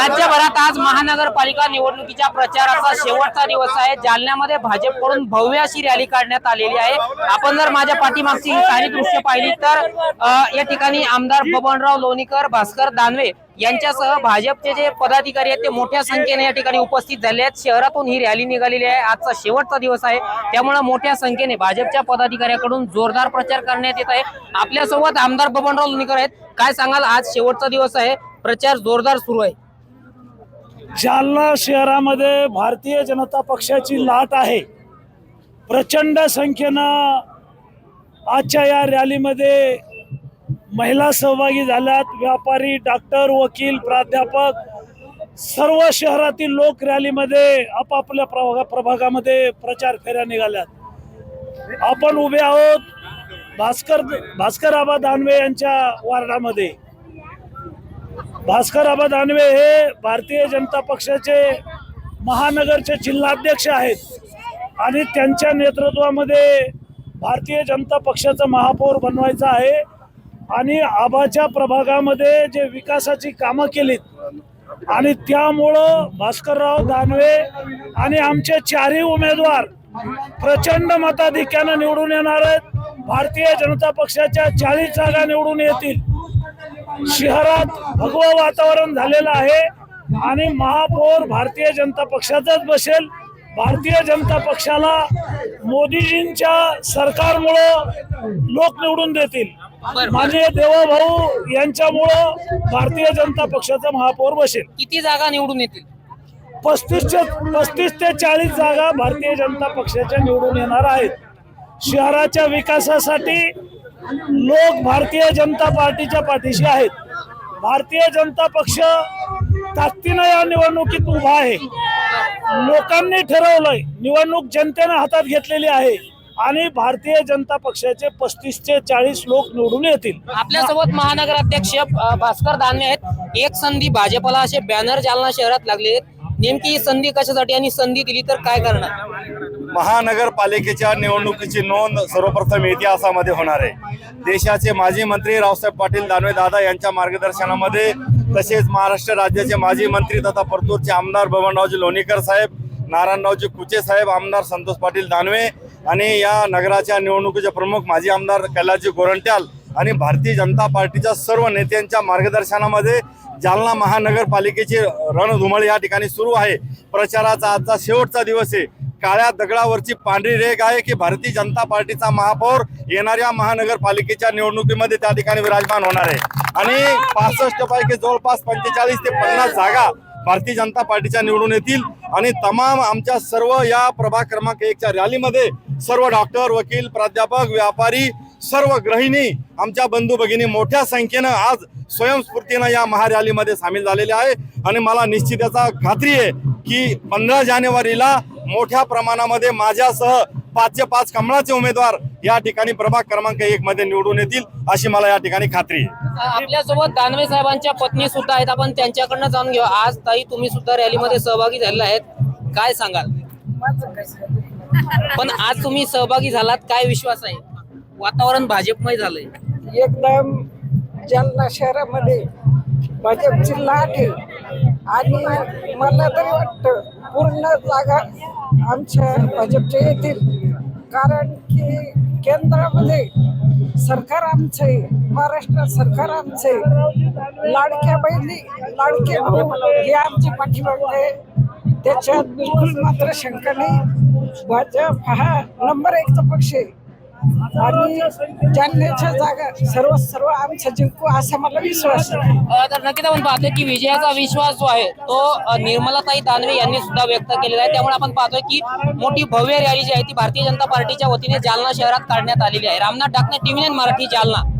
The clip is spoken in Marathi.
राज्यभरात आज महानगरपालिका निवडणुकीच्या प्रचाराचा शेवटचा दिवस आहे. जालन्यामध्ये भाजपकडून भव्य अशी रॅली काढण्यात आलेली आहे. आपण जर माझ्या पाठीमागची ही सारी दृश्य पाहिली तर या ठिकाणी आमदार बबनराव लोणीकर भास्कर दानवे यांच्यासह भाजपचे जे पदाधिकारी आहेत ते मोठ्या संख्येने या ठिकाणी उपस्थित झाले आहेत. शहरातून ही रॅली निघालेली आहे. आजचा शेवटचा दिवस आहे. त्यामुळे मोठ्या संख्येने भाजपच्या पदाधिकाऱ्याकडून जोरदार प्रचार करण्यात येत आहे. आपल्यासोबत आमदार बबनराव लोणीकर आहेत. काय सांगाल? आज शेवटचा दिवस आहे. प्रचार जोरदार सुरू आहे. जालना शहरामध्ये भारतीय जनता पक्षाची लाट आहे. प्रचंड संख्येनं आजच्या या रॅलीमध्ये महिला सहभागी झाल्यात. व्यापारी डॉक्टर वकील प्राध्यापक सर्व शहरातील लोक रॅलीमध्ये आपापल्या प्रभागा प्रभागामध्ये प्रचार फेऱ्या निघाल्यात. आपण उभे आहोत भास्कर भास्कर आबा दानवे यांच्या वार्डामध्ये. भास्कर आबा दानवे हे भारतीय जनता पक्षाचे महानगरचे जिल्हाध्यक्ष आहेत. आणि त्यांच्या नेतृत्वामध्ये भारतीय जनता पक्षाचा महापौर बनवायचा आहे. आणि आबाच्या प्रभागामध्ये जे विकासाची कामं केलीत. आणि त्यामुळं भास्करराव दानवे आणि आमचे चारही उमेदवार प्रचंड मताधिक्यानं निवडून येणार आहेत. भारतीय जनता पक्षाच्या चाळीस जागा निवडून येतील. शहरात भगवं वातावरण झालेलं आहे आणि महापौर भारतीय जनता पक्षाचाच बसेल. भारतीय जनता पक्षाला मोदीजींच्या सरकारमुळं लोक निवडून देतील. माननीय देवाभाऊ यांच्यामुळं भारतीय जनता पक्षाचा महापौर बसेल. किती जागा निवडून येतील? पस्तीसच्या पस्तीस ते चाळीस जागा भारतीय जनता पक्षाच्या निवडून येणार आहेत. शहराच्या विकासासाठी लोक भारतीय जनता पार्टीच्या पाठीशी आहेत. भारतीय जनता पक्ष ताकदीनं या निवडणुकीत उभा आहे. लोकांनी ठरवलंय निवडणूक जनतेनं हातात घेतलेली आहे आणि भारतीय जनता पक्षाचे पस्तीस ते चाळीस लोक निवडून येतील. आपल्यासोबत महानगराध्यक्ष भास्कर दानवे आहेत. एक संधी भाजपला असे बॅनर जालना शहरात लागले आहेत. नेमकी ही संधी कशासाठी आणि संधी दिली तर काय करणार? महानगरपालिकेच्या निवडणुकीची नोंद सर्वप्रथम इतिहासामध्ये होणार आहे. देशाचे माजी मंत्री रावसाहेब पाटील दानवे दादा यांच्या मार्गदर्शनामध्ये तसेच महाराष्ट्र राज्याचे माजी मंत्री तथा परतूरचे आमदार बबनरावजी लोणीकर साहेब नारायणरावजी कुचे साहेब आमदार संतोष पाटील दानवे आणि या नगराच्या निवडणुकीचे प्रमुख माजी आमदार कैलासजी गोरंट्याल आणि भारतीय जनता पार्टीच्या सर्व नेत्यांच्या मार्गदर्शनामध्ये जालना महानगरपालिकेची रणधुमळ या ठिकाणी सुरू आहे. प्रचाराचा आजचा शेवटचा दिवस आहे. काळ्या दगडावरची पांढरी रेग आहे की भारतीय जनता पार्टीचा महापौर येणाऱ्या महानगरपालिकेच्या निवडणुकीमध्ये त्या ठिकाणी विराजमान होणार आहे. आणि पासष्ट पैकी जवळपास पंचेचाळीस ते पन्नास जागा भारतीय जनता पार्टीच्या निवडून येतील. आणि तमाम आमच्या सर्व या प्रभाग क्रमांक एकच्या रॅलीमध्ये सर्व डॉक्टर वकील प्राध्यापक व्यापारी सर्व गृहिणी आमच्या बंधू भगिनी मोठ्या संख्येनं आज स्वयंस्फूर्तीनं या महारॅलीमध्ये सामील झालेले आहे. आणि मला निश्चित याचा खात्री आहे की पंधरा जानेवारीला मोठ्या प्रमाणामध्ये माझ्यासह पाचशे पाच कमळाचे उमेदवार या ठिकाणी प्रभाग क्रमांक एक मध्ये निवडून येतील अशी मला या ठिकाणी खात्री आहे. आपल्यासोबत दानवे साहेबांच्या पत्नी सुद्धा आहेत. आपण त्यांच्याकडनं जाणून घेऊ. आज ताई तुम्ही सुद्धा रॅलीमध्ये सहभागी झालेला आहेत. काय सांगाल? पण आज तुम्ही सहभागी झालात काय विश्वास आहे? वातावरण भाजपमय झालंय. एकदम जालना शहरामध्ये भाजपची लाट आहे. आणि मला तरी वाटतं पूर्ण जागा आमच्या भाजपच्या येतील. कारण की केंद्रामध्ये सरकार आमचं आहे महाराष्ट्रात सरकार आमचं आहे. लाडक्या बहिणी लाडके भाऊ हे आमची पाठीमागं आहे. त्याच्यात बिलकुल मात्र शंका नाही. भाजप हा नंबर एकचा पक्ष आहे. आणि जालन्याच्या जागा सर्व सर्व आमचा जिंकू असा मला विश्वास आहे. अ, तर नक्कीच आपण पाहतोय की विजयाचा विश्वास जो आहे तो अ, निर्मलाताई दानवे यांनी सुद्धा व्यक्त केलेला आहे. त्यामुळे आपण पाहतोय की मोठी भव्य रॅली जी आहे ती भारतीय जनता पार्टीच्या वतीने जालना शहरात काढण्यात आलेली आहे. Ramnath Dakne TV nine Marathi Jalna.